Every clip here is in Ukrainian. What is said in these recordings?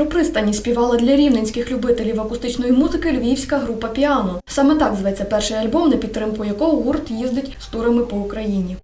про пристані співала для рівненських любителів акустичної музики львівська група Піано. Саме так зветься перший альбом, на підтримку якого гурт їздить з турами по Україні.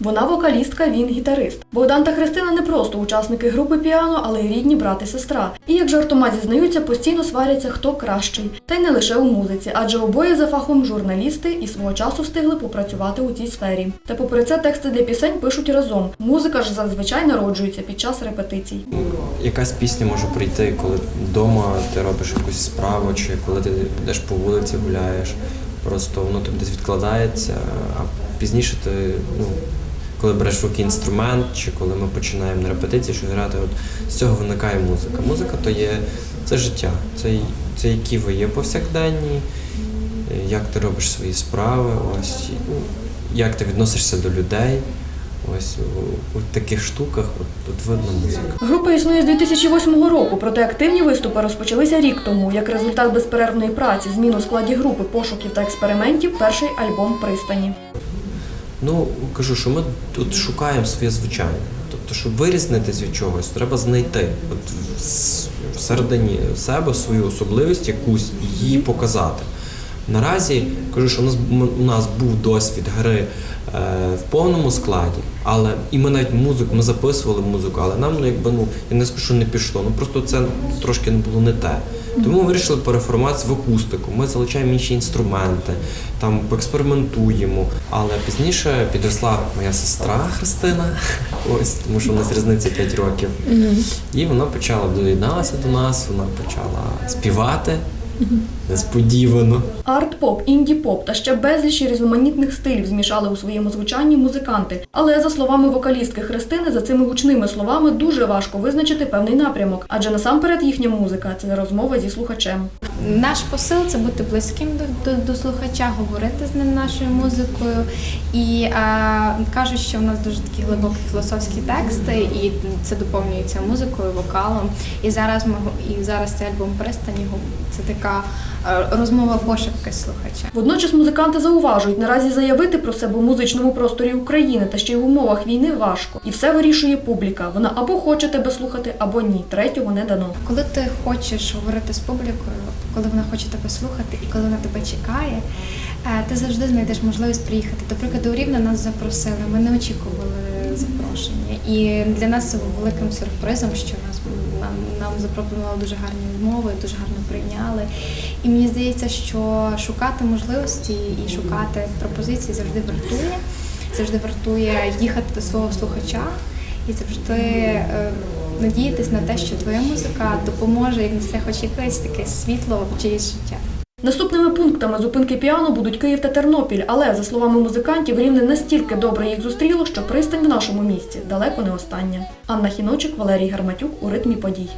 Вона вокалістка, він гітарист. Богдан та Христина не просто учасники групи Піано, але й рідні брат і сестра. І як жартома зізнаються, постійно сваряться, хто кращий. Та й не лише у музиці, адже обоє за фахом журналісти і свого часу встигли попрацювати у цій сфері. Та попри це тексти для пісень пишуть разом. Музика ж зазвичай народжується під час репетицій. Якась пісня може прийти, коли вдома ти робиш якусь справу, чи коли ти йдеш по вулиці, гуляєш. Просто воно тобі десь відкладається, а пізніше ти, ну, коли береш в руки інструмент, чи коли ми починаємо на репетиції щось грати, от з цього виникає музика. Mузика то є це життя, це, це які ви є повсякденні, як ти робиш свої справи, ось, ну, як ти відносишся до людей. Ось у, у таких штуках от, от видно музика. Група існує з 2008 року, проте активні виступи розпочалися рік тому. Як результат безперервної праці, змін у складі групи, пошуків та експериментів, перший альбом пристані. Ну, кажу, що ми тут шукаємо своє звичайне. Тобто, щоб вирізнитись від чогось, треба знайти от всередині себе свою особливість якусь її показати. Наразі кажу, що у нас, у нас був досвід гри е, в повному складі, але і ми навіть музику, ми записували музику, але нам ну, якби ну я не скажу, що не пішло. Ну просто це трошки не було не те. Тому ми вирішили переформатися в акустику. Ми залучаємо інші інструменти, там поекспериментуємо. Але пізніше підросла моя сестра Христина, ось тому що у нас різниця 5 років. І вона почала доєдналася до нас, вона почала співати несподівано. Арт-поп, інді-поп та ще безліч різноманітних стилів змішали у своєму звучанні музиканти. Але за словами вокалістки Христини, за цими гучними словами дуже важко визначити певний напрямок, адже насамперед їхня музика це розмова зі слухачем. Наш посил це бути близьким до, до, до слухача, говорити з ним нашою музикою. І е, кажуть, що в нас дуже такі глибокі філософські тексти, і це доповнюється музикою, вокалом. І зараз ми і зараз цей альбом пристані це така розмова пошепки слухача. Водночас музиканти зауважують, наразі заявити про себе у музичному просторі України та ще й в умовах війни важко. І все вирішує публіка. Вона або хоче тебе слухати, або ні. Третього не дано. Коли ти хочеш говорити з публікою, коли вона хоче тебе слухати і коли вона тебе чекає, е, ти завжди знайдеш можливість приїхати. До прикладу, у Рівне нас запросили. Ми не очікували запрошення. І для нас це був великим сюрпризом, що нас нам, нам запропонували дуже гарні умови, дуже гарно прийняли. І мені здається, що шукати можливості і шукати пропозиції завжди вартує. Завжди вартує їхати до свого слухача і завжди е, надіятись на те, що твоя музика допоможе і внесе хоч якесь таке світло в чиєсь життя. Наступними пунктами зупинки піано будуть Київ та Тернопіль, але за словами музикантів, рівне настільки добре їх зустріло, що пристань в нашому місті далеко не остання. Анна Хіночик, Валерій Гарматюк у ритмі подій.